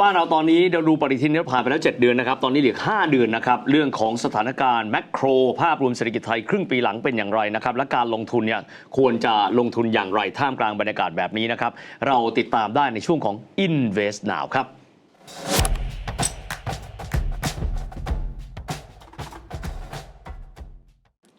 บ้านเราตอนนี้เราดูปฏิทินเนี่ยผ่านไปแล้ว 7 เดือนนะครับ ตอนนี้เหลือ 5 เดือนนะครับ เรื่องของสถานการณ์แมกโคร ภาพรวมเศรษฐกิจไทยครึ่งปีหลังเป็นอย่างไรนะครับ และการลงทุนเนี่ยควรจะลงทุนอย่างไรท่ามกลางบรรยากาศแบบนี้นะครับ เราติดตามได้ในช่วงของ Invest Now ครับ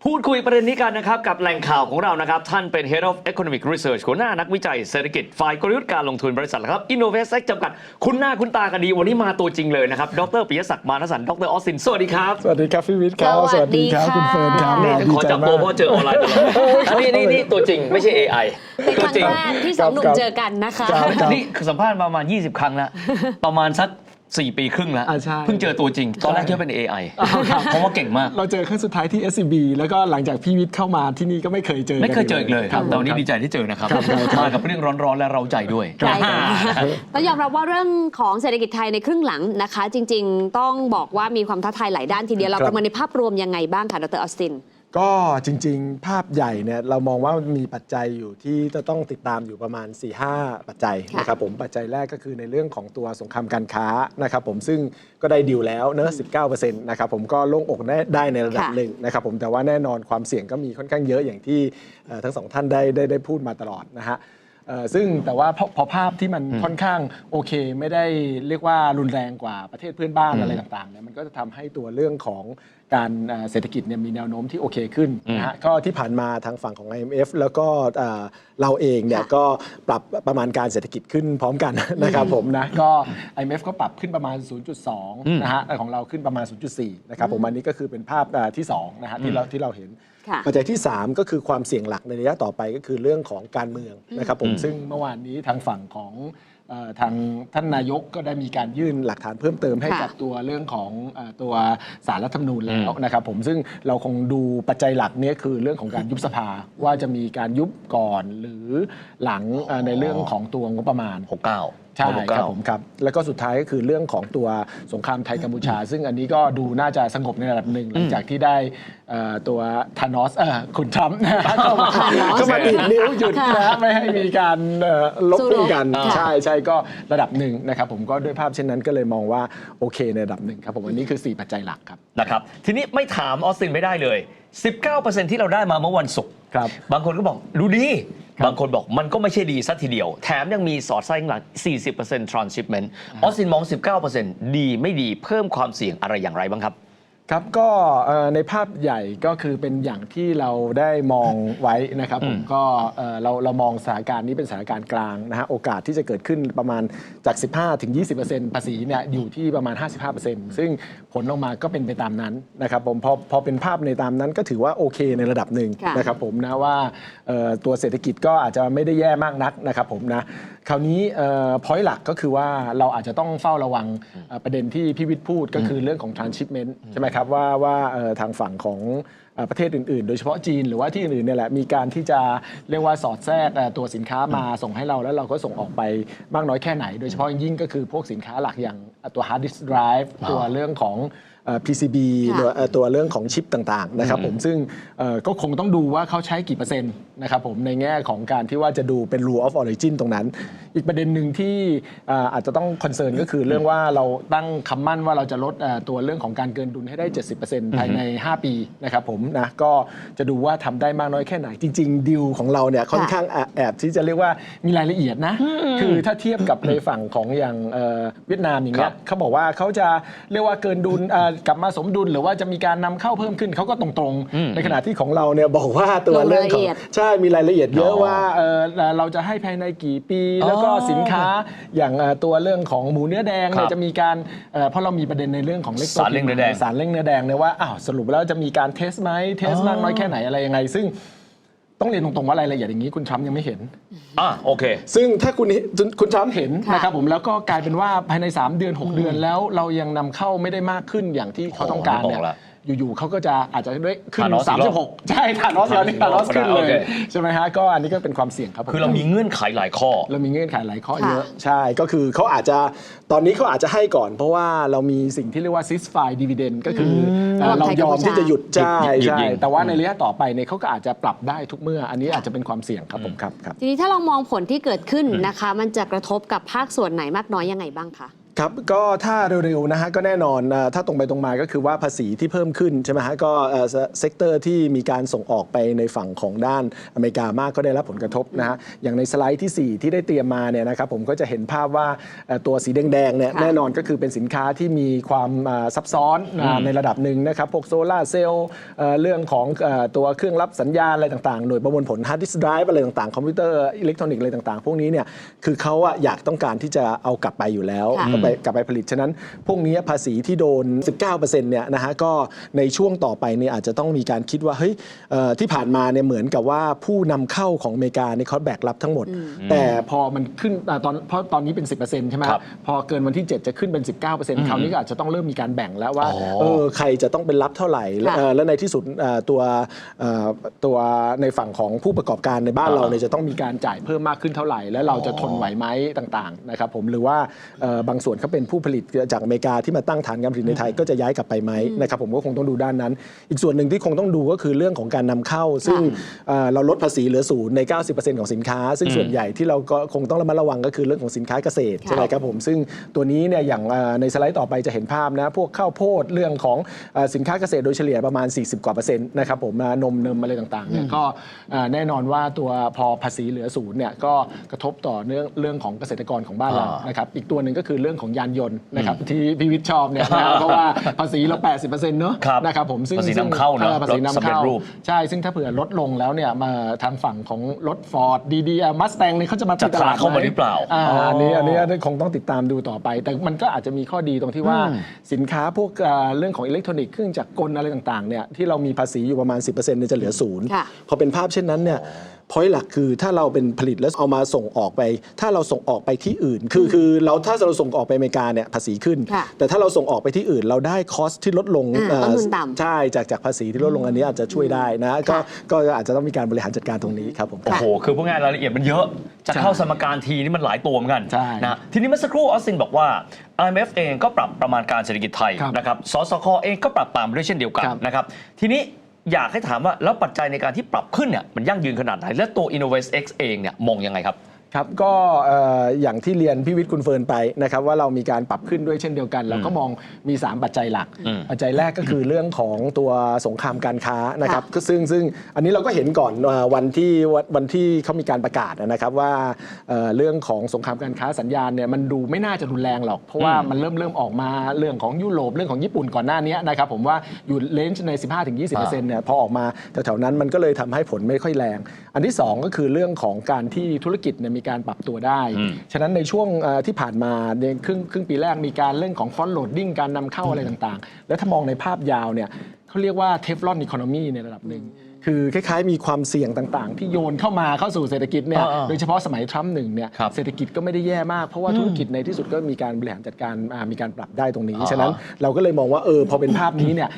พูดคุยประเด็นนี้กันนะครับกับแหล่งข่าวของเรานะครับ ท่านเป็น Head of Economic Research หัวหน้านักวิจัยเศรษฐกิจฝ่ายกลยุทธ์การลงทุนบริษัทครับ Innovest จำกัด คุณหน้าคุณตากันดี วันนี้มาตัวจริงเลยนะครับ ดรปิยศักดิ์มานสันต์ดรออสติน สวัสดีครับ สวัสดีครับพี่วิทย์ครับ สวัสดีครับค่ะคุณเฟิร์นครับนี่ดีขอใจจับมาตัวกเพราะเจอออนไลน์ตลอดอันนี้นี่นี่ตัวจริงไม่ใช่ AI เป็นครั้งจริงแรกที่สองหนุ่ครัมบเจอกันนะคะครับนี่สัมภาษณ์มาประมาณ 20 ครั้งแล้วประมาณสัก 4 ปีครึ่งแล้ว อ่าใช่เพิ่งเจอตัวจริง ตอนแรกคิดว่าเป็น AI เพราะว่าเก่งมาก เราเจอครั้งสุดท้ายที่ SCB แล้วก็หลังจากพี่วิทย์เข้ามาที่นี่ก็ไม่เคยเจอไม่เคยเจออีกเลยครับแต่วันนี้ดีใจที่เจอนะครับครับครับมากับเรื่องร้อนๆและเราใจด้วย ใช่ค่ะต้องยอมรับว่าเรื่องของเศรษฐกิจไทยในครึ่งหลังนะคะ จริง ๆ ต้องบอกว่ามีความท้าทายหลายด้านทีเดียวเราครับประเมินในภาพรวมยังไงบ้างคะดรออสติน ก็จริงๆ ภาพใหญ่เนี่ยเรามองว่ามีปัจจัยอยู่ที่จะต้องติดตามอยู่ประมาณ 4-5 ปัจจัยค่ะนะครับผมปัจจัยแรกก็คือในเรื่องของตัวสงครามการค้านะครับผมซึ่งก็ได้ดิวแล้วเนอะ19%นะครับผมก็โล่งอกได้ได้ในระดับค่ะหนึ่งนะครับผมแต่ว่าแน่นอนความเสี่ยงก็มีค่อนข้างเยอะอย่างที่เอ่อทั้งสองท่านได้ได้ได้พูดมาตลอดนะฮะเอ่อ ซึ่งแต่ว่าพอพอภาพที่มันค่อนข้างโอเค ไม่ได้เรียกว่ารุนแรงกว่าประเทศเพื่อนบ้านอะไรต่างๆเนี่ยมันก็จะทำให้ตัวเรื่องของการเอ่อเศรษฐกิจเนี่ยมีแนวโน้มที่โอเคขึ้นนะฮะก็ที่ผ่านมาทางฝั่งของ IMF แล้วก็เอ่อเราเองเนี่ยค่ะก็ปรับประมาณการเศรษฐกิจขึ้นพร้อมกันนะครับผมนะก็ IMF ก็ปรับขึ้นประมาณ 0.2 นะฮะแต่ของเราขึ้นประมาณ 0.4 นะครับผมอันนี้ก็คือเป็นภาพเอ่อที่สองนะฮะที่เราที่เราเห็นค่ะ ปัจจัยที่ 3 ก็คือความเสี่ยงหลักในระยะต่อไปก็คือเรื่องของการเมืองนะครับผมอืมซึ่งเมื่อวานนี้ทางฝั่งของเอ่อทางท่านนายกก็ได้มีการยื่นหลักฐานเพิ่มเติมให้ค่ะกับตัวเรื่องของเอ่อตัวสารรัฐธรรมนูญแล้วนะครับผมซึ่งเราคงดูปัจจัยหลักเนี้คือเรื่องของการยุบสภาว่าจะมีการยุบก่อนหรือหลังเอ่อในเรื่องของตัวงบประมาณ 69 ใช่หกครัเก้าบผมครับ แล้วก็สุดท้ายก็คือเรื่องของตัวสงครามไทยกัมพูชา ซึ่งอันนี้ก็ดูน่าจะสงบในระดับหนึ่งหลังจากที่ได้เอ่อตัวธานอสเอ่อคุณทรัมป์นะฮะเข้ามาธานอสเข้ามาดีดนิ้วหยุดนะฮะไม่ให้มีการเอ่อลบสู้รบพุ่งกันค่ะใช่ใช่ก็ระดับหนึ่งนะครับผมก็ด้วยภาพเช่นนั้นก็เลยมองว่าโอเคในระดับหนึ่งครับผมอันนี้คือ 4 ปัจจัยหลักครับนะครับทีนี้ไม่ถามออสตินไม่ได้เลย 19%ที่เราได้มาเมื่อวันศุกร์ ครับบางคนก็บอกดูดี ครับ บางคนบอกมันก็ไม่ใช่ดีสัทีเดียว แถมยังมีสอดไส้ข้างหลัง 40% transshipment ออสตินมอง 19%ดีไม่ดีเพิ่มความเสี่ยงอะไรอย่างไรบ้างครับ ครับก็เอ่อในภาพใหญ่ก็คือเป็นอย่างที่เราได้มองไว้นะครับผมก็เอ่อเราเรามองสถานการณ์นี้เป็นสถานการณ์กลางนะฮะโอกาสที่จะเกิดขึ้นประมาณจาก 15 ถึง 20%ภาษีเนี่ยอยู่ที่ประมาณ 55%ซึ่งผลออกมาก็เป็นไปตามนั้นนะครับผมพอพอเป็นภาพในตามนั้นก็ถือว่าโอเคในระดับหนึ่งค่ะนะครับผมนะว่าเอ่อตัวเศรษฐกิจก็อาจจะไม่ได้แย่มากนักนะครับผมนะ คราวนี้พอยต์หลักก็คือว่าเราอาจจะต้องเฝ้าระวังเอ่อประเด็นที่พี่วิทย์พูดก็คือเรื่องของ transshipment ใช่ไหมครับว่าว่าเอ่อทางฝั่งของเอ่อประเทศอื่นๆ โดยเฉพาะจีนหรือว่าที่อื่นๆเนี่ยแหละมีการที่จะเรียกว่าสอดแทรกเอ่อตัวสินค้ามาส่งให้เราแล้วเราก็ส่งออกไปมากน้อยแค่ไหน โดยเฉพาะอย่างยิ่งก็คือพวกสินค้าหลักอย่างตัว hard disk drive ตัวเรื่องของเอ่อ PCB ค่ะหรือเอ่อตัวเรื่องของชิปต่างๆนะครับผมซึ่งเอ่อก็คงต้องดูว่าเขาใช้กี่เปอร์เซ็นต์นะครับผมในแง่ของการที่ว่าจะดูเป็น rule of origin ตรงนั้น อีกประเด็นหนึ่งที่เอ่ออาจจะต้องคอนเซิร์นก็คือเรื่องว่าเราตั้งคำมั่นว่าเราจะลดเอ่อตัวเรื่องของการเกินดุลให้ได้ 70%ภายใน 5 ปีนะครับผมนะก็จะดูว่าทำได้มากน้อยแค่ไหน จริง ๆ ดิวของเราเนี่ยค่อนข้างแอบแอบที่จะเรียกว่ามีรายละเอียดนะ คือถ้าเทียบกับในฝั่งของอย่างเอ่อเวียดนามอย่างเงี้ครัยบเขาบอกว่าเขาจะเรียกว่าเกินดุลเอ่อกลับมาสมดุลหรือว่าจะมีการนำเข้าเพิ่มขึ้นเขาก็ตรงๆ ในขณะที่ของเราเนี่ยบอกว่าตัวลงเรื่องรายละของเอียดใช่มีรายละเอียดเยอะอ๋อว่าเอ่อเราจะให้ภายในกี่ปี แล้วก็อ๋อสินค้าอย่างเอ่อตัวเรื่องของหมูเนื้อแดงเนี่ครัยบจะมีการเอ่อเพราะเรามีประเด็นในเรื่องของเล็กสารเร่งเนื้อแดงสารเร่งเนื้อแดงเนี่ยว่าอ้าวสรุปแล้วจะมีการเทสไหมเทสอ๋อมากน้อยแค่ไหนอะไรยังไง ซึ่ง ต้องเรียนตรงๆว่ารายละเอียดอย่างนี้คุณทรัมป์ยังไม่เห็น อะโอเค ซึ่งถ้าคุณเห็นคุณทรัมป์เห็นค่ะ นะครับผมแล้วก็กลายเป็นว่าภายใน 3 เดือน 6 เดือนแล้วเรายังนำเข้าไม่ได้มากขึ้นอย่างที่เขาต้องการเนี่ยโอ้โหนึกออกละ อยู่ๆเขาก็จะอาจจะได้ขึ้นฐานอสอีกรอบ36 ใช่ฐานอสเดียวนี่ฐานอสขึ้นเลโอยเค ใช่ไหมฮะก็อันนี้ก็เป็นความเสี่ยงครับผม คือเรามีเงื่อนไขหลายข้อ เรามีเงื่อนไขหลายข้อค่ะเยอะใช่ ก็คือเขาอาจจะตอนนี้เขาอาจจะให้ก่อน เพราะว่าเรามีสิ่งที่เรียกว่า ceasefire dividend ก็คือเอ่อระหว่างเราไทยยกัมอพูมชาที่จะหยุดใช่หยุดหยุดใช่ยิง แต่ว่าในระยะต่อไปเนี่ยเขาก็อาจจะปรับได้ทุกเมื่อ อันนี้อาจจะเป็นความเสี่ยงครับผมครับครับ ทีนี้ถ้าเรามองผลที่เกิดขึ้นนะคะ มันจะกระทบกับภาคส่วนไหนมากน้อยยังไงบ้างคะ ครับก็ถ้าเร็วๆนะฮะก็แน่นอนเอ่อถ้าตรงไปตรงมาก็คือว่าภาษีที่เพิ่มขึ้นใช่ไหมฮะก็เอ่อเซกเตอร์ที่มีการส่งออกไปในฝั่งของด้านอเมริกามากก็ได้รับผลกระทบนะฮะอย่างในสไลด์ทีสี่4 ที่ได้เตรียมมาเนี่ยนะครับผมก็จะเห็นภาพว่าเอ่อตัวสีแดงๆเนี่ยค่ะแน่นอนก็คือเป็นสินค้าที่มีความอ่าซับซ้อนอ่าในระดับหนึ่งนะครับพวกโซลาร์เซลล์เรื่องของเอ่อตัวเครื่องรับสัญญาณอะไรต่างๆ หน่วยประมวลผลฮาร์ดดิสก์ไดรฟ์อะไรต่างๆคอมพิวเตอร์อิเล็กทรอนิกส์อะไรต่างๆ พวกนี้เนี่ยคือเขาอะอยากต้องการที่จะเอากลับไปอยู่แล้วค่ะก็ไปกลับไปผลิต ฉะนั้นพวกนี้ภาษีที่โดน 19%เนี่ยนะฮะก็ในช่วงต่อไปเนี่ยอาจจะต้องมีการคิดว่าเฮ้ยเอ่อที่ผ่านมาเนี่ยเหมือนกับว่าผู้นำเข้าของอเมริกาเนี่ยเขาแบกรับทั้งหมด แต่พอมันขึ้นอ่าตอนเพราะตอนนี้เป็น 10%ใช่ไหมครับพอเกินวันที่ 7 จะขึ้นเป็น 19%คราวนี้ก็อาจจะต้องเริ่มมีการแบ่งแล้วว่าอ๋อเออใครจะต้องเป็นรับเท่าไหร่ แล้วค่ะเอ่อแล้วในที่สุดเอ่อตัวเอ่อตัวในฝั่งของผู้ประกอบการในบ้านเราเนี่ยจะต้องมีการจ่ายเพิ่มมากขึ้นเท่าไหร่ แล้วเราจะทนไหวไหมต่างๆนะครับผมหรือว่าเอ่อบางส่วนเขาเป็นผู้ผลิตจากอเมริกาที่มาตั้งฐานการผลิตในไทยก็จะย้ายกลับไปไหมนะครับผมก็คงต้องดูด้านนั้น อีกส่วนหนึ่งที่คงต้องดูก็คือเรื่องของการนำเข้า ซึ่งเอ่อเราลดภาษีเหลือศูนย์ใน 90%ของสินค้า ซึ่งส่วนใหญ่ที่เราก็คงต้องระมัดระวังก็คือเรื่องของสินค้าเกษตรค่ะใช่ไหมครับผมซึ่งตัวนี้เนี่ยอย่างเอ่อในสไลด์ต่อไปจะเห็นภาพนะพวกข้าวโพดเรื่องของเอ่อสินค้าเกษตรโดยเฉลี่ยประมาณ 40 กว่าเปอร์เซ็นต์นะครับผมนะนมเนมอะไรต่างๆเนี่ยก็เอ่อแน่นอนว่าตัวพอภาษีเหลือศูนย์เนี่ยก็กระทบต่อเรื่องเรื่องของเกษตรกรของบ้านเราอ่านนะครับอีกตัวหนึ่งก็คือเรื่องของยานยนต์นะครับที่พี่วิทย์ชอบเนี่ยนะเพราะว่าภาษีเรา 80%เนอะครับนะครับผมซึ่งภาษีนำเข้าเนอะออภาษีรถสำนำเร็จเข้ารูปใช่ ซึ่งถ้าเผื่อลดลงแล้วเนี่ยมาทางฝั่งของรถฟอร์ดดีดีมัสแตงเนี่ยเขาจะมาตีจะตลาดเข้ามาหรือเปล่าอ่าอ๋ออัอันนี้อันนี้คงต้องติดตามดูต่อไป แต่มันก็อาจจะมีข้อดีตรงที่ว่าอืมสินค้าพวกเอ่อเรื่องของอิเล็กทรอนิกส์เครื่องจักรกลอะไรต่างๆเนี่ยที่เรามีภาษีอยู่ประมาณ 10%เนี่ยจะเหลือศูนย์ค่ะพอเป็นภาพเช่นนั้นเนี่ย พอยหลักคือถ้าเราเป็นผลิตแล้วเอามาส่งออกไป ถ้าเราส่งออกไปที่อื่น คือคือเราถ้าเราส่งออกไปอเมริกาเนี่ยภาษีขึ้น ค่ะแต่ถ้าเราส่งออกไปที่อื่น เราได้คอสที่ลดลงอ่าเอ่อต้นทุนต่ำ ใช่จากจากภาษีที่ลดลงอันนี้อาจจะช่วยได้นะ ก็ค่ะก็อาจจะต้องมีการบริหารจัดการตรงนี้ครับผม โอ้โห คือพวกงานรายละเอียดมันเยอะ จะเข้าสมการทีนี่มันหลายตัวเหมือนกันใช่นะ ทีนี้เมื่อสักครู่ออสตินบอกว่า IMF เองก็ปรับประมาณการเศรษฐกิจไทยครับนะครับ สสคเองก็ปรับตามด้วยเช่นเดียวกันครับ นะครับ ทีนี้ อยากให้ถามว่าแล้วปัจจัยในการที่ปรับขึ้นเนี่ยมันยั่งยืนขนาดไหนและตัว Innovate X เองเนี่ยมองยังไงครับ ครับก็เอ่ออย่างที่เรียนพี่วิทย์คุณเฟิร์นไปนะครับว่าเรามีการปรับขึ้นด้วยเช่นเดียวกันเราก็มองมี 3 ปัจจัยหลักอืมปัจจัยแรกก็คือเรื่องของตัวสงครามการค้านะครับก็ซึ่งซึ่งอันนี้เราก็เห็นก่อนว่าวันที่วันวันที่เขามีการประกาศนะครับว่าเอ่อเรื่องของสงครามการค้าสัญญาณเนี่ยมันดูไม่น่าจะรุนแรงหรอก เพราะว่ามันเริ่มเริ่มออกมาเรื่องของยุโรปเรื่องของญี่ปุ่นก่อนหน้านี้นะครับผมว่าอยู่เลนจ์ใน 15-20%เนี่ยพอออกมาแถวๆนั้นมันก็เลยทำให้ผลไม่ค่อยแรง อันที่สองก็คือเรื่องของการที่ธุรกิจเนี่ยมีการปรับตัวได้อืมฉะนั้นในช่วงเอ่อที่ผ่านมาในครึ่งครึ่งปีแรกมีการเรื่องของฟอนโหลดดิ้งการนำเข้าอะไรต่างๆ แล้วถ้ามองในภาพยาวเนี่ยเขาเรียกว่าเทฟลอนอีโคโนมีในระดับหนึ่งคือคล้ายๆมีความเสี่ยงต่างๆ ที่โยนเข้ามาเข้าสู่เศรษฐกิจเนี่ยอ่าๆโดยเฉพาะสมัยทรัมป์หนึ่งเนี่ยครับเศรษฐกิจก็ไม่ได้แย่มาก เพราะว่าธุรกิจในที่สุดก็มีการบริหารจัดการอ่ามีการปรับได้ตรงนี้อ่าฉะนั้นเราก็เลยมองว่าเออพอเป็นภาพนี้เนี่ย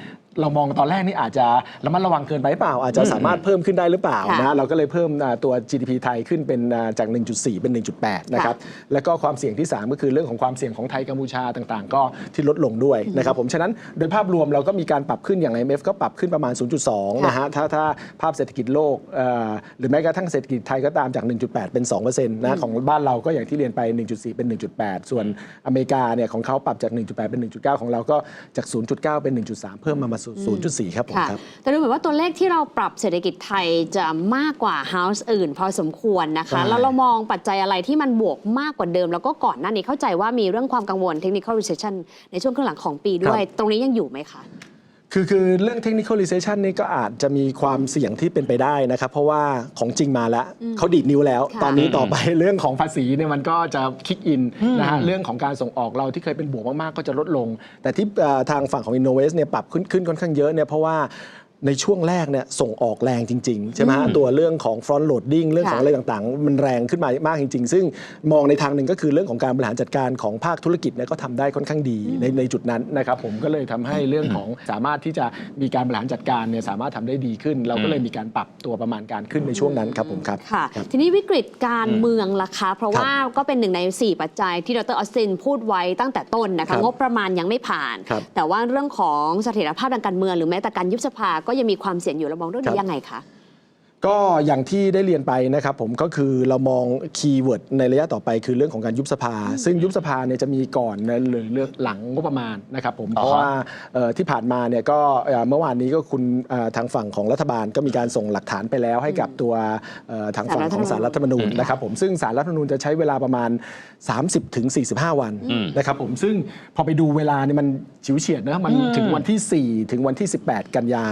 เรามองตอนแรกนี่อาจจะระมัดระวังเกินไปหรือเปล่า อาจจะสามารถเพิ่มขึ้นได้หรือเปล่าค่ะนะเราก็เลยเพิ่มอ่าตัว GDP ไทยขึ้นเป็นอ่าจาก 1.4 เป็น 1.8 นะครับ แล้วก็ความเสี่ยงที่ 3 ก็คือเรื่องของความเสี่ยงของไทยกัมพูชาต่างๆ ก็ที่ลดลงด้วยนะครับผมฉะนั้นโดยภาพรวมเราก็มีการปรับขึ้นอย่าง IMF ก็ปรับขึ้นประมาณ 0.2 นะฮะถ้าถ้าภาพเศรษฐกิจโลกเอ่อหรือแม้กระทั่งเศรษฐกิจไทยก็ตามจาก 1.8 เป็น 2%นะของบ้านเราก็อย่างที่เรียนไป 1.4 เป็น 1.8 ส่วนอเมริกาเนี่ยของเขาปรับจาก 1.8 เป็น 1.9 ของเราก็จาก 0.9 เป็น 1.3 เพิ่มมามาสู่0.4 ครับผมค่ะครับ แต่ดูเหมือนว่าตัวเลขที่เราปรับเศรษฐกิจไทยจะมากกว่า House อื่น พอสมควรนะคะใช่แล้วเรามองปัจจัยอะไรที่มันบวกมากกว่าเดิม แล้วก็ก่อนหน้านี้เข้าใจว่ามีเรื่องความกังวล technical recession ในช่วงครึ่งหลังของปีด้วย ตรงนี้ยังอยู่ไหมคะ คือคือเรื่อง technical recession นี่ก็อาจจะมีความเสี่ยงที่เป็นไปได้นะครับ เพราะว่าของจริงมาแล้วเขาดีดนิ้วแล้ว ค่ะ ตอนนี้ต่อไปเรื่องของภาษีเนี่ยมันก็จะคิกอินนะฮะเรื่องของการส่งออกเราที่เคยเป็นบวกมากๆ ก็จะลดลง แต่ที่เอ่อทางฝั่งของ Innovest เนี่ยปรับขึ้นขึ้นค่อนข้างเยอะเนี่ยเพราะว่า ในช่วงแรกเนี่ยส่งออกแรงจริง ๆ ใช่ไหมฮะตัวเรื่องของ front loading เรื่องของค่ะอะไรต่างๆ มันแรงขึ้นมามากจริง ๆ ซึ่งมองในทางหนึ่งก็คือเรื่องของการบริหารจัดการของภาคธุรกิจเนี่ยก็ทำได้ค่อนข้างดีในในจุดนั้นนะครับผมก็เลยทำให้เรื่องของสามารถที่จะมีการบริหารจัดการเนี่ยสามารถทำได้ดีขึ้น เราก็เลยมีการปรับตัวประมาณการขึ้นในช่วงนั้นครับผมครับค่ะครับทีนี้วิกฤตการเมืองล่ะคะ เพราะว่าก็เป็นหนึ่งใน 4 ปัจจัยที่ดรออสตินพูดไว้ตั้งแต่ต้นนะครัคะบงบประมาณยังไม่ผ่านครับแต่ว่าเรื่องของเสถียรภาพทางการเมืองหรือแม้แต่การยุบสภาก็ยังมีความเสี่ยงอยู่เรามองเรื่องครันี้บยังไงคะ ก็อย่างที่ได้เรียนไปนะครับผมก็คือเรามองคีย์เวิร์ดในระยะต่อไปคือเรื่องของการยุบสภา ซึ่งยุบสภาเนี่ยจะมีก่อนนะหรือเลือกหลังงบประมาณนะครับผมเพราะว่าเอ่อที่ผ่านมาเนี่ยก็เอ่อเมื่อวานนี้ก็คุณเอ่อทางฝั่งของรัฐบาลก็มีการส่งหลักฐานไปแล้วให้กับตัวเอ่อทางฝั่งของสารรัฐธรรมนูญนะครับผมซึ่งสารรัฐธรรมนูญจะใช้เวลาประมาณ 30ถึง45 วันนะครับผมซึ่งพอไปดูเวลาเนี่ยมันฉิวเฉียดนะมันถึงวันที่ 4 ถึงวันที่ 18 กันยา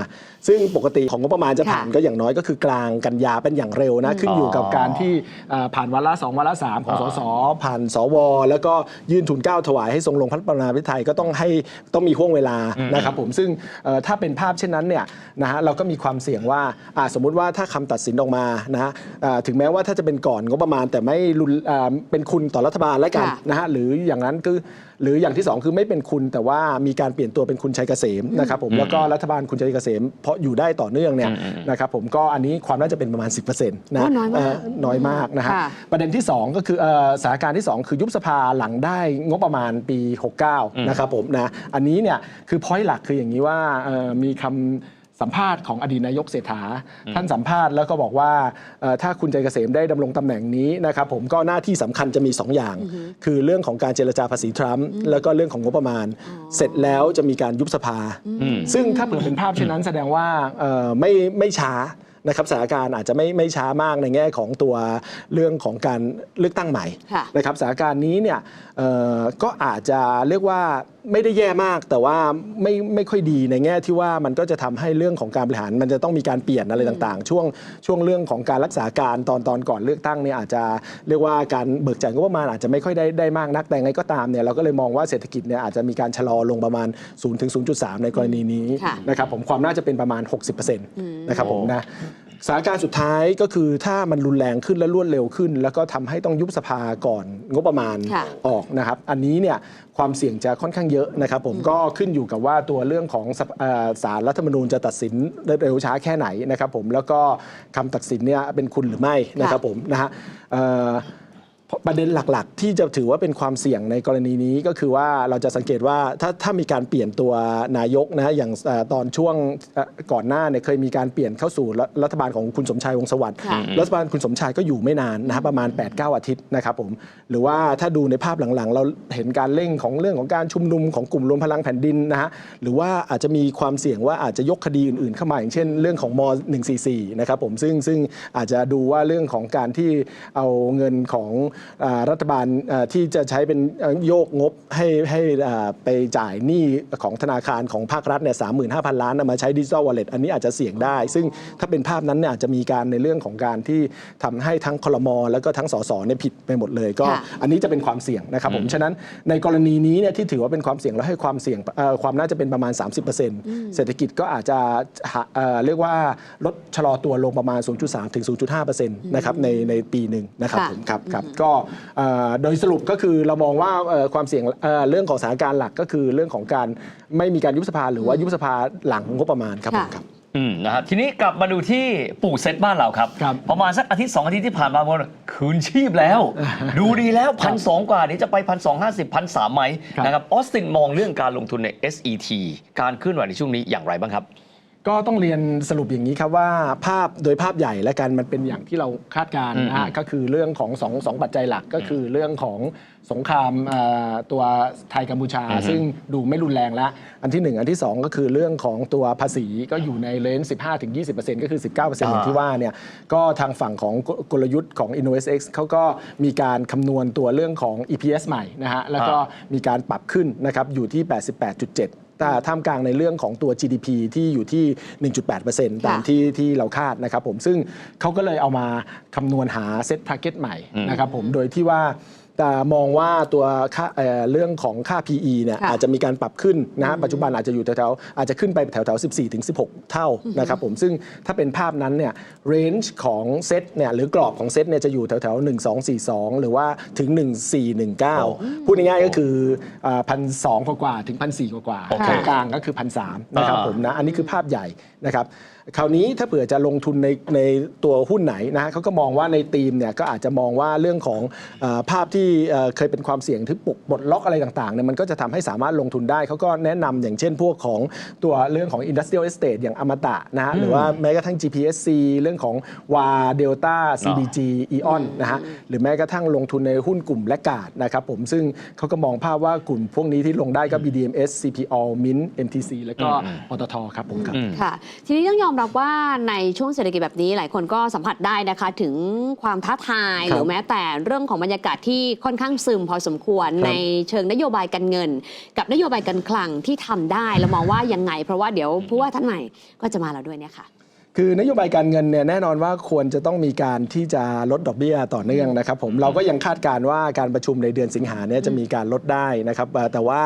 ซึ่งปกติของงบประมาณจะผ่านค่ะก็อย่างน้อยก็คือกลางกันยาเป็นอย่างเร็วนะ ขึ้นอยู่กับการที่เอ่อผ่านวาระสองวาระสามของสสผ่านสว แล้วก็ยื่นทุนเกล้าถวายให้ทรงลงพระบรมราชไทยก็ต้องให้ต้องมีห่วงเวลานะครับผมซึ่งเอ่อถ้าเป็นภาพเช่นนั้นเนี่ยนะฮะเราก็มีความเสี่ยงว่าอ่าสมมุติว่าถ้าคำตัดสินออกมานะฮะอ่าถึงแม้ว่าถ้าจะเป็นก่อนงบประมาณ แต่ไม่รุนอ่าเป็นคุณต่อรัฐบาลแล้วกันค่ะนะฮะหรืออย่างนั้นคือ หรืออย่างที่สองคือไม่เป็นคุณแต่ว่ามีการเปลี่ยนตัวเป็นคุณชัยเกษมนะครับผมแล้วก็รัฐบาลคุณชัยเกษม เพราะอยู่ได้ต่อเนื่องเนี่ยนะครับผมก็อันนี้ความน่าจะเป็นประมาณ 10%นะโอ้น้อยมากเอ่อน้อยมากนะฮะค่ะประเด็นที่ 2 ก็คือเอ่อสถานการณ์ที่ 2 คือยุบสภาหลังได้งบประมาณปี 69 นะครับผมนะอันนี้เนี่ยคือพอยต์หลักคืออย่างนี้ว่าเอ่อมีคำ สัมภาษณ์ของอดีตนายกเศรษฐา ท่านสัมภาษณ์แล้วก็บอกว่าเอ่อถ้าคุณใจเกษมได้ดำรงตำแหน่งนี้นะครับผมก็หน้าที่สำคัญจะมี 2 อย่าง คือเรื่องของการเจรจาภาษีทรัมป์แล้วก็เรื่องของงบประมาณ เสร็จแล้วจะมีการยุบสภา ซึ่งถ้าเผื่อเป็นภาพเช่นนั้นแสดงว่าเอ่อไม่ไม่ช้านะครับสถานการณ์อาจจะไม่ไม่ช้ามากในแง่ของตัวเรื่องของการเลือกตั้งใหม่ค่ะนะครับสถานการณ์นี้เนี่ยเอ่อก็อาจจะเรียกว่า ไม่ได้แย่มากแต่ว่าไม่ไม่ค่อยดีในแง่ที่ว่ามันก็จะทำให้เรื่องของการบริหาร มันจะต้องมีการเปลี่ยนอะไรต่างๆ ช่วงช่วงเรื่องของการรักษาการตอนตอนก่อนเลือกตั้งเนี่ยอาจจะเรียกว่าการเบิกจ่ายงบประมาณอาจจะไม่ค่อยได้ได้มากนักแต่ไงก็ตามเนี่ยเราก็เลยมองว่าเศรษฐกิจเนี่ยอาจจะมีการชะลอลงประมาณ0ถึง0.3 ในกรณีนี้ค่ะ นะครับผมความน่าจะเป็นประมาณ 60%นะครับผมนะ สถานการณ์สุดท้ายก็คือถ้ามันรุนแรงขึ้นและรวดเร็วขึ้น แล้วก็ทำให้ต้องยุบสภาก่อนงบประมาณค่ะออกนะครับ อันนี้เนี่ยความเสี่ยงจะค่อนข้างเยอะนะครับ ผมก็ขึ้นอยู่กับว่าตัวเรื่องของสภเอ่อศาลรัฐธรรมนูญจะตัดสินเร็วช้าแค่ไหนนะครับ ผมแล้วก็คำตัดสินเนี่ยเป็นคุณหรือไม่นะครับผมนะฮะเอ่อ ประเด็นหลักๆ ที่จะถือว่าเป็นความเสี่ยงในกรณีนี้ก็คือว่าเราจะสังเกตว่าถ้าถ้ามีการเปลี่ยนตัวนายกนะฮะอย่างเอ่อตอนช่วงเอ่อก่อนหน้าเนี่ยเคยมีการเปลี่ยนเข้าสู่รัฐรัฐบาลของคุณสมชายวงศ์สวัสดิ์ค่ะรัฐบาลคุณสมชายก็อยู่ไม่นานนะฮะประมาณ 8-9 อาทิตย์นะครับผมหรือว่าถ้าดูในภาพหลังๆ เราเห็นการเร่งของเรื่องของการชุมนุมของกลุ่มรวมพลังแผ่นดินนะฮะหรือว่าอาจจะมีความเสี่ยงว่าอาจจะยกคดีอื่นๆ เข้ามาอย่างเช่น เรื่องของม 144 นะครับผมซึ่งซึ่งอาจจะดูว่าเรื่องของการที่เอาเงินของอ่ารัฐบาลอ่าที่จะใช้เป็นเอ่อโยกงบให้ให้อ่าไปจ่ายหนี้ของธนาคารของภาครัฐเนี่ยสามหมื่นห้าพันล้านเอามาใช้ดิจิ t a ลวอลเล็ตอันนี้อาจจะเสี่ยงได้ ซึ่งถ้าเป็นภาพนั้นเนี่ยอาจจะมีการในเรื่องของการที่ทำให้ทั้งคลมแล้วก็ทั้งสสเนี่ยผิดไปหมดเลย ก็ค่ะอันนี้จะเป็นความเสี่ยงนะครับผมฉะนั้นในกรณีนี้เนี่ยที่ถือว่าเป็นความเสี่ยงแล้วให้ความเสี่ยงเอ่อความน่าจะเป็นประมาณ 30%เศรษฐกิจก็อาจจะหาเอ่อเรียกว่าลดชะลอตัวลงประมาณ 0.3 ถึง 0.5%นะครับในในปีหนึ่งนะครับค่ะผมครับครับก็เอ่อโดยสรุปก็คือเรามองว่าเอ่อความเสี่ยงเอ่อเรื่องของสถานการณ์หลักก็คือเรื่องของการไม่มีการยุบสภาหรือว่ายุบสภาหลังงบประมาณครับผมค่ะครับอืมนะฮะทีนี้กลับมาดูที่ปู่เซตบ้านเราครับครับ ประมาณสักอาทิตย์สองอาทิตย์ที่ผ่านมาบนคืนชีพแล้ว ดูดีแล้วพันสองกว่าเดี๋ยวจะไปพันสองห้าสิบพันสามไหมครับนะครับออสตินมองเรื่องการลงทุนใน SET การเคลื่อนไหวในช่วงนี้อย่างไรบ้างครับ ก็ต้องเรียนสรุปอย่างนี้ครับว่าภาพโดยภาพใหญ่และกันมันเป็นอย่างที่เราคาดการณ์นะฮะก็คือเรื่องของสองสองปัจจัยหลักก็คือเรื่องของสงครามเอ่อตัวไทยกัมพูชา ซึ่งดูไม่รุนแรงแล้ว อันที่หนึ่งอันที่สองก็คือเรื่องของตัวภาษีก็อยู่ในเลนส์15-20%ก็คือ 19%อย่างที่ว่าเนี่ยก็ทางฝั่งของกกลยุทธ์ของ InnovestX เขาก็มีการคำนวณตัวเรื่องของ EPS ใหม่นะฮะแล้วก็มีการปรับขึ้นนะครับอยู่ที่ 88.7 แต่ท่ามกลางในเรื่องของตัว GDP ที่อยู่ที่ 1.8%ตามที่ที่เราคาดนะครับผมซึ่งเขาก็เลยเอามาคำนวณหาเซต t า r g e t ใหม่นะครับผมโดยที่ว่า แต่มองว่าตัวค่าเอ่อเรื่องของค่า PE เนี่ยค่ะอาจจะมีการปรับขึ้นนะฮะปัจจุบันอาจจะอยู่แถวๆอาจจะขึ้นไปแถวๆ 14ถึง16 เท่านะครับผมซึ่งถ้าเป็นภาพนั้นเนี่ยเรนจ์ของเซตเนี่ยหรือกรอบของเซตเนี่ยจะอยู่แถวๆ 1242 หรือว่าถึง 1419 พูดง่ายๆก็คือพันสองกว่าๆถึงพันสี่กว่าโอเค ๆกลางก็คือพันสามนะครับอ่าผม นะอันนี้คือภาพใหญ่นะครับ คราวนี้ถ้าเผื่อจะลงทุนในในตัวหุ้นไหนนะฮะเขาก็มองว่าในธีมเนี่ยก็อาจจะมองว่าเรื่องของเออภาพที่เอ่อเคยเป็นความเสี่ยงที่ปลดปลดล็อกอะไรต่างๆเนี่ยมันก็จะทำให้สามารถลงทุนได้ เขาก็แนะนำอย่างเช่นพวกของตัวเรื่องของ Industrial Estate อย่างอมตะนะฮะหรือว่าแม้กระทั่ง GPSC เรื่องของวาเดลต้า CBG EON นะฮะหรือแม้กระทั่งลงทุนในหุ้นกลุ่มและกาดนะครับผมซึ่งเขาก็มองภาพว่ากลุ่มพวกนี้ที่ลงได้ก็ BDMs CPO Mint MTC แล้วก็ปตทครับผมครับค่ะ ทีนี้ต้องยอมรับว่าในช่วงเศรษฐกิจแบบนี้หลายคนก็สัมผัสได้นะคะ ถึงความท้าทายครับหรือแม้แต่เรื่องของบรรยากาศที่ค่อนข้างซึมพอสมควรครับในเชิงนโยบายการเงิน กับนโยบายการคลังที่ทำได้เรามองว่ายังไง เพราะว่าเดี๋ยวผู้ว่าท่านใหม่ก็จะมาแล้วด้วยเนี่ยค่ะ คือนโยบายการเงินเนี่ยแน่นอนว่าควรจะต้องมีการที่จะลดดอกเบี้ยต่อเนื่องนะครับผมเราก็ยังคาดการณ์ว่าการประชุมในเดือนสิงหาเนี่ยจะมีการลดได้นะครับเอ่อแต่ว่า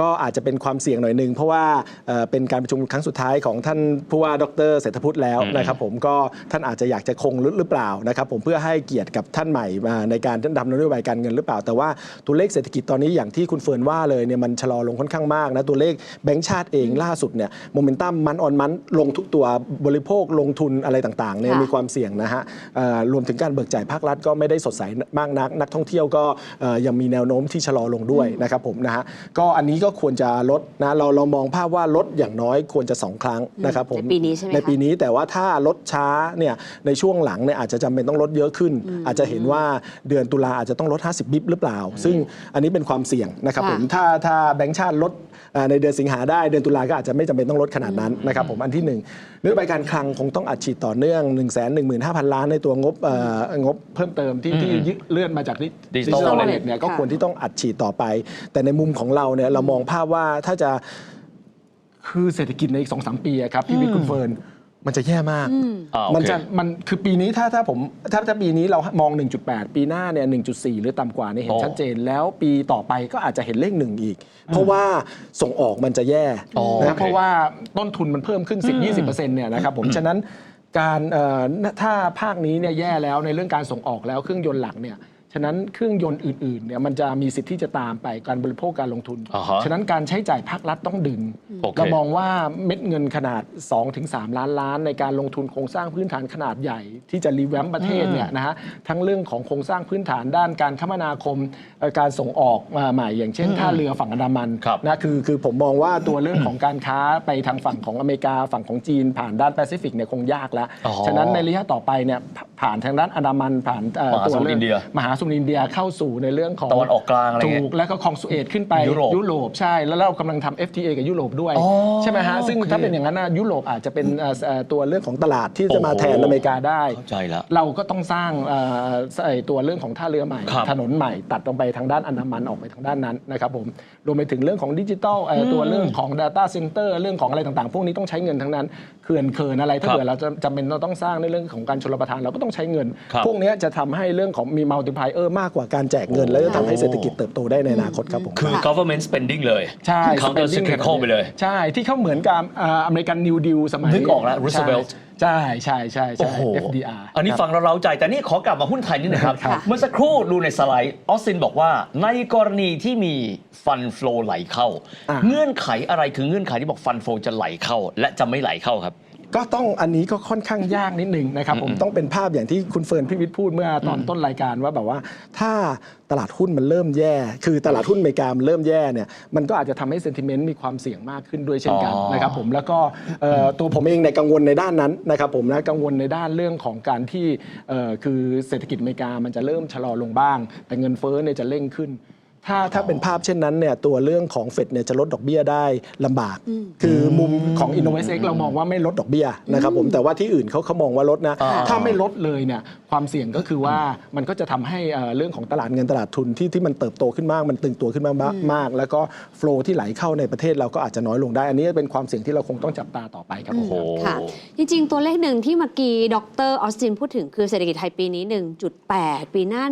ก็อาจจะเป็นความเสี่ยงหน่อยหนึ่งเพราะว่าเอ่อเป็นการประชุมครั้งสุดท้ายของท่านผู้ว่าดรเศรษฐพุทธแล้วนะครับผมก็ท่านอาจจะอยากจะคงหรือเปล่านะครับผมเพื่อให้เกียรติกับท่านใหม่มาในการดำเนินนโยบายการเงินหรือเปล่า แต่ว่าตัวเลขเศรษฐกิจตอนนี้อย่างที่คุณเฟิร์นว่าเลยเนี่ยมันชะลอลงค่อนข้างมากนะตัวเลขแบงก์ชาติเองล่าสุดเนี่ยโมเมนตัมมันออนมันลงทุกตัวบริโภคลงทุนอะไรต่างๆเนี่ยค่ะมีความเสี่ยงนะฮะเอ่อรวมถึงการเบิกจ่ายภาครัฐก็ไม่ได้สดใสมากนัก นักท่องเที่ยวก็เอ่อยังมีแนวโน้มที่ชะลอลงด้วยนะครับผมนะฮะก็อันนี้ก็ควรจะลดนะเราเรามองภาพว่าลดอย่างน้อยควรจะ 2 ครั้งนะครับผมในปีนี้ใช่ไหมคะ ในปีนี้แต่ว่าถ้าลดช้าเนี่ยในช่วงหลังเนี่ยอาจจะจำเป็นต้องลดเยอะขึ้น อาจจะเห็นว่าเดือนตุลาอาจจะต้องลด 50 บิบหรือเปล่า ซึ่งอันนี้เป็นความเสี่ยงนะครับค่ะผมถ้าถ้าแบงก์ชาติลดเอ่อในเดือนสิงหาได้เดือนตุลาก็อาจจะไม่จำเป็นต้องลดขนาดนั้นนะครับผมอันที่หนึ่งนโยบายการคลังคงต้องอัดฉีดต่อเนื่อง 1 1 5 0 0 0 ล้านในตัวงบเอ่องบเพิ่มเติมที่ที่ยึดเลื่อนมาจากดิ Digital จิทัล Wallet เลเนี่ยก็ค่ะควรที่ต้องอัดฉีดต่อไป แต่ในมุมของเราเนี่ยเรามองภาพว่าถ้าจะคือเศรษฐกิจในอีกสองสามปีอะครับพี่วิทย์คุณเฟิร์น มันจะแย่มาก อ่าโอเค มันจะมันคือปีนี้ถ้าถ้าผมถ้าถ้าปีนี้เรามอง 1.8 ปีหน้าเนี่ย 1.4 หรือต่ำกว่าเนี่ยเห็นโอ้ชัดเจน แล้วปีต่อไปก็อาจจะเห็นเลขหนึ่งอีก เพราะว่าส่งออกมันจะแย่อ๋อนะโอเค เพราะว่าต้นทุนมันเพิ่มขึ้น 10-20%เนี่ยนะครับผมฉะนั้นการเอ่อถ้าภาคนี้เนี่ยแย่แล้วในเรื่องการส่งออกแล้วเครื่องยนต์หลักเนี่ย ฉะนั้นเครื่องยนต์อื่นๆเนี่ยมันจะมีสิทธิ์ที่จะตามไปการบริโภคการลงทุน อ่าฮะ ฉะนั้นการใช้จ่ายภาครัฐต้องดึง โอเค เรามองว่าเม็ดเงินขนาด 2-3 ล้านล้าน ในการลงทุนโครงสร้างพื้นฐานขนาดใหญ่ ที่จะรีแวมป์ประเทศเนี่ยนะฮะทั้งเรื่องของโครงสร้างพื้นฐานด้านการคมนาคมเอ่อการส่งออกมาใหม่ อย่างเช่นท่าเรือฝั่งอันดามันครับนะคือคือผมมองว่าตัวเรื่องของการค้าไปทางฝั่งของอเมริกาฝั่งของจีน ผ่านด้านแปซิฟิกเนี่ยคงยากแล้ว อ๋อฉะนั้นในระยะต่อไปเนี่ยผ่าผ่านทางด้านอันดามันผ่านเอ่อมหาสมุทรตัวอินเดีย มหาสมุทรอินเดียเข้าสู่ในเรื่องของตะวันออกกลางอะไรเงี้ยถูกแล้วก็คลองสุเอตขึ้นไปยุโรปยุโรปใช่ แล้วเรากำลังทำ FTA กับยุโรปด้วย อ๋อใช่ไหมฮะ ซึ่งโอเคถ้าเป็นอย่างนั้นนะยุโรปอาจจะเป็นเอ่อเอ่อตัวเรื่องของตลาดที่จะมาโอ้โหแทนอเมริกาได้ เข้าใจแล้วเราก็ต้องสร้างเอ่อไอ้ตัวเรื่องของท่าเรือใหม่ ครับถนนใหม่ตัดลงไปทางด้านอันดามันออกไปทางด้านนั้นนะครับผมรวมไปถึงเรื่องของดิจิทัลเอ่อตัวเรื่องของ Data Center เรื่องของอะไรต่างๆ พวกนี้ต้องใช้เงินทั้งนั้น เขื่อนเขินอะไรถ้าครับเกิดเราจะจำเป็นเราต้องสร้างในเรื่องของการชลประทานเราก็ต้องใช้เงิน ครับ พวกเนี้ยจะทำให้เรื่องของมี multiplier มากกว่าการแจกเงิน แล้วจะทำให้เศรษฐกิจเติบโตได้ในอนาคตครับผม คือค่ะ government spending เลย ใช่ counter spending cyclical ไปเลย ใช่ ที่เขาเหมือนกับอเมริกันนิวดิวสมัยนึกออกแล้ว Roosevelt ใช่ ใช่ใช่โอ้ใช่ โห FDR อันนี้ครับฟังเราเราใจ แต่นี่ขอกลับมาหุ้นไทยนิดหนะครับ ค่ะ เมื่อสักครู่ดูในสไลด์ ออสซินบอกว่า ในกรณีที่มีฟันฟลอไหลเข้า อะเงื่อนไขอะไรคือเงื่อนไขที่บอกฟันฟลอจะไหลเข้า และจะไม่ไหลเข้าครับ ก็ต้องอันนี้ก็ค่อนข้างยากนิดนึงนะครับผมต้องเป็นภาพอย่างที่คุณเฟิร์นพี่วิทย์พูดเมื่อตอนต้นรายการว่าแบบว่า ถ้าตลาดหุ้นมันเริ่มแย่ คือตลาดหุ้นอเมริกามันเริ่มแย่เนี่ยมันก็อาจจะทำให้เซนติเมนต์มีความเสี่ยงมากขึ้นด้วยเช่นกันอ๋อนะครับผมแล้วก็เอ่อตัวผมเองในยกังวลในด้านนั้นนะครับผมนะกังวลในด้านเรื่องของการที่เอ่อคือเศรษฐกิจอเมริกามันจะเริ่มชะลอลงบ้าง แต่เงินเฟ้อเนี่ยจะเร่งขึ้น ถ้าถ้าเป็นภาพเช่นนั้นเนี่ยตัวเรื่องของเฟดเนี่ยจะลดดอกเบี้ยได้ลำบาก คือมุมของ i n n o v a t e x เรามองว่าไม่ลดดอกเบี้ยนะครับผมแต่ว่าที่อื่นเขาเขามองว่าลดนะ อ่า ถ้าไม่ลดเลยเนี่ยความเสี่ยงก็คือว่ามันก็จะทำให้เอ่อเรื่องของตลาดเงินตลาดทุนที่ที่มันเติบโตขึ้นมาก มันตึงตัวขึ้นมากมาก แล้วก็โฟลที่ไหลเข้าในประเทศเราก็อาจจะน้อยลงได้ อันนี้เป็นความเสี่ยงที่เราคงต้องจับตาต่อไปครับผมโอ้โห ค่ะ จริงๆ ตัวเลขหนึ่งที่เมื่อกี้ดรออสตินพูดถึงคือเศรษฐกิจไทยปีนี้ 1.8 ปีหน้า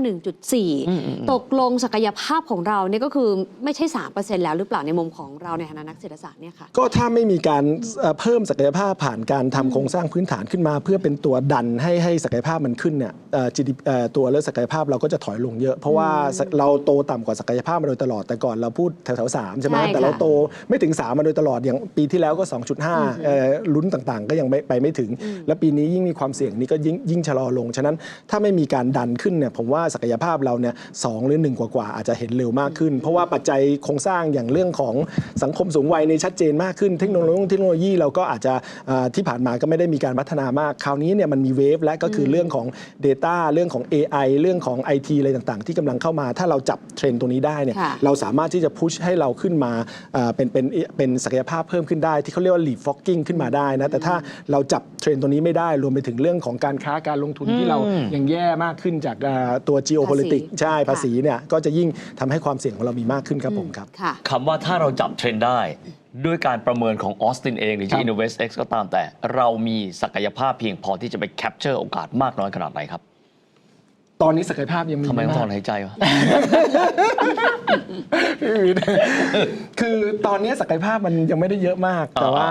1.4 ตกลงศักยภาพของเราเนี่ยก็คือไม่ใช่ 3%แล้วหรือเปล่าในมุมของเราในฐานะนักเศรษฐศาสตร์เนี่ยค่ะ ก็ถ้าไม่มีการเอ่อเพิ่มศักยภาพผ่านการทำโครงสร้างพื้นฐานขึ้นมา เพื่อเป็นตัวดันให้ให้ศักยภาพมันขึ้นเนี่ยเอ่อ GDP เอ่อตัวเรื่องศักยภาพเราก็จะถอยลงเยอะ เพราะว่าเราโตต่ำกว่าศักยภาพมาโดยตลอดแต่ก่อนเราพูดแถวๆสามใช่ไหมใช่ค่ะแต่เราโตไม่ถึง 3 มาโดยตลอดอย่างปีที่แล้วก็ 2.5เอ่อลุ้นต่างๆ ก็ยังไม่ไปไม่ถึง และปีนี้ยิ่งมีความเสี่ยงนี้ก็ยิ่งยิ่งชะลอลง ฉะนั้นถ้าไม่มีการดันขึ้นเนี่ยผมว่าศักยภาพเราเนี่ยสองหรือหนึ่งกว่าๆอาจจะเห็นเร็วมากขึ้น เพราะว่าปัจจัยโครงสร้างอย่างเรื่องของสังคมสูงวัยในชัดเจนมากขึ้นเทคโนโลยีเทคโนโลยีเราก็อาจจะอ่าที่ผ่านมาก็ไม่ได้มีการพัฒนามาก คราวนี้เนี่ยมันมีเวฟและก็คือเรื่องของ Data เรื่องของ AI เรื่องของ IT อะไรต่างๆ ที่กำลังเข้ามา ถ้าเราจับเทรนด์ตัวนี้ได้เนี่ยค่ะเราสามารถที่จะพุชให้เราขึ้นมาอ่าเป็นเป็นเป็นศักยภาพเพิ่มขึ้นได้ ที่เขาเรียกว่า leap flocking ขึ้นมาได้นะแต่ถ้าเราจับเทรนด์ตัวนี้ไม่ได้รวมไปถึงเรื่องของการค้าการลงทุนที่เรายังแย่มากขึ้นจากอ่าตัว geopolitics ภาษี ใช่ค่ะภาษีเนี่ยก็จะยิ่งทำให้ความเสี่ยงของเรามีมากขึ้นครับผมครับ ค่ะ คำว่าถ้าเราจับเทรนด์ได้ ด้วยการประเมินของออสตินเอง หรือครัที่บ Innovate X ก็ตามแต่ เรามีศักยภาพเพียงพอที่จะไปแคปเจอร์โอกาสมากน้อยขนาดไหนครับ ตอนนี้ศักยภาพยังมีทำไมต้องถอนากหายใจวะคือตอนนี้ศักยภาพมันยังไม่ได้เยอะมาก แต่ว่า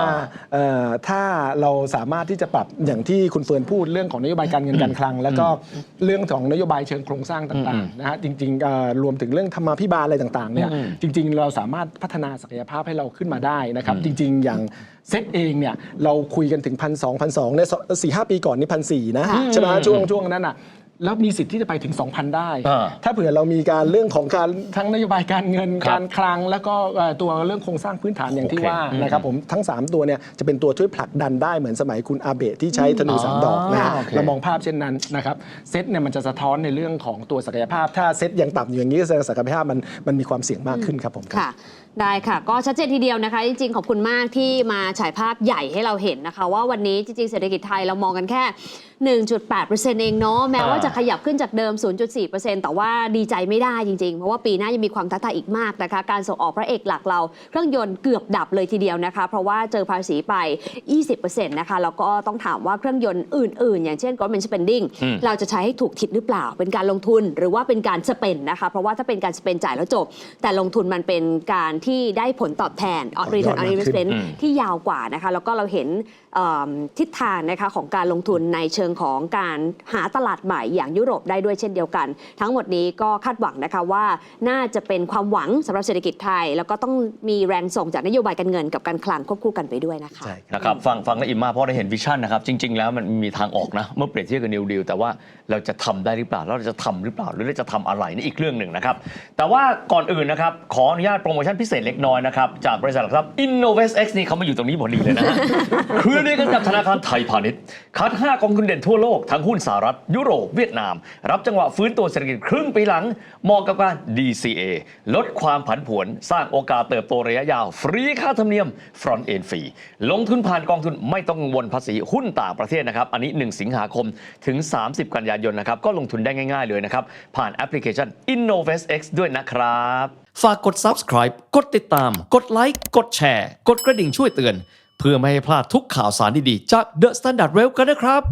เอ่อถ้าเราสามารถที่จะปรับอย่างที่คุณเฟิร์นพูดเรื่องของนโยบายการเงินการคลัง แล้วก็เรื่องของนโยบายเชิงโครงสร้างต่างๆนะฮะจริงๆเอ่อรวมถึงเรื่องธรรมาภิบาลอะไรต่างๆเนี่ยจริง ๆ เราสามารถพัฒนาศักยภาพให้เราขึ้นมาได้นะครับจริง ๆ อย่างเซ็ตเองเนี่ยเราคุยกันถึงพันสองพันสองเนี่ยสี่ห้าปีก่อนนี่พันสี่นะค่ะใช่ไหมช่วงช่วงนั้นอะ แล้วมีสิทธิ์ที่จะไปถึง 2,000 ได้ อ่าถ้าเผื่อเรามีการเรื่องของการทั้งนโยบายการเงินครับการคลัง แล้วก็เอ่อตัวเรื่องโครงสร้างพื้นฐานอย่างที่โอเค ว่านะครับผมทั้ง 3 ตัวเนี่ยจะเป็นตัวช่วยผลักดันได้เหมือนสมัยคุณอาเบะที่ใช้ธนูสามดอกนะฮะโอเค เรามองภาพเช่นนั้นนะครับเซตเนี่ยมันจะสะท้อนในเรื่องของตัวศักยภาพ ถ้าเซตยังต่ำอยู่อย่างนี้แสดงศักยภาพมันมันมีความเสี่ยงมากขึ้นครับผมครับ ค่ะ ได้ค่ะ ก็ชัดเจนทีเดียวนะคะ จริงๆ ขอบคุณมากที่มาฉายภาพใหญ่ให้เราเห็นนะคะ ว่าวันนี้จริงๆ เศรษฐกิจไทยเรามองกันแค่ 1.8%เองเนาะแม้ว่าอ่าจะขยับขึ้นจากเดิม 0.4%แต่ว่าดีใจไม่ได้จริงๆ เพราะว่าปีหน้ายังมีความท้าทายอีกมากนะคะ การส่งออกพระเอกหลักเรา เครื่องยนต์เกือบดับเลยทีเดียวนะคะ เพราะว่าเจอภาษีไป 20%นะคะแล้วก็ต้องถามว่าเครื่องยนต์อื่นๆ อย่างเช่น government spending อืมเราจะใช้ให้ถูกทิศหรือเปล่า เป็นการลงทุนหรือว่าเป็นการสเปนนะคะเพราะว่าถ้าเป็นการสเปนจ่ายแล้วจบ แต่ลงทุนมันเป็นการที่ได้ผลตอบแทนต่อยอด return on มากขึ้น investment อืมที่ยาวกว่านะคะ แล้วก็เราเห็นเอิ่มทิศทางนะคะของการลงทุนในเชิงของการหาตลาดใหม่อย่างยุโรปได้ด้วยเช่นเดียวกัน ทั้งหมดนี้ก็คาดหวังนะคะว่าน่าจะเป็นความหวังสำหรับเศรษฐกิจไทย แล้วก็ต้องมีแรงส่งจากนโยบายการเงินกับการคลังควบคู่กันไปด้วยนะคะใช่นะครับฟังฟังแล้วอิ่มมากเพราะได้เห็นวิชั่นนะครับ จริง ๆ แล้วมันมีทางออกนะเมื่อเปรียบเทียบกับนิวดีลแต่ว่าเราจะทำได้หรือเปล่าแล้วเราจะทำหรือเปล่าหรือเราจะทำอะไรนี่อีกเรื่องหนึ่งนะครับแต่ว่าก่อนอื่นนะครับขออนุญาตโปรโมชั่นพิเศษเล็กน้อยนะครับ จากบริษัทหลักทรัพย์ Innovest X นี่เขามาอยู่ตรงนี้พอดีเลยนะฮะคือเดียวกันกับธนาคารไทยพาณิชย์ คัด 5 กองทุนเด่นทั่วโลก ทั้งหุ้นสหรัฐ ยุโรปเวียดนาม รับจังหวะฟื้นตัวเศรษฐกิจครึ่งปีหลังเหมาะกับการ DCA ลดความผันผวนสร้างโอกาสเติบโตระยะยาว ฟรีค่าธรรมเนียม front end fee ลงทุนผ่านกองทุนไม่ต้องกังวลภาษีหุ้นต่างประเทศนะครับอันนี้ 1 สิงหาคมถึง 30 กันยายนนะครับก็ลงทุนได้ง่าย ๆเลยนะครับผ่านแอปพลิเคชัน Innovest X ด้วยนะครับ ฝากกด subscribe กดติดตาม กดไลค์ กดแชร์ กดกระดิ่งช่วยเตือน เพื่อไม่ให้พลาดทุกข่าวสารดีๆ จาก The Standard Rail กันนะครับ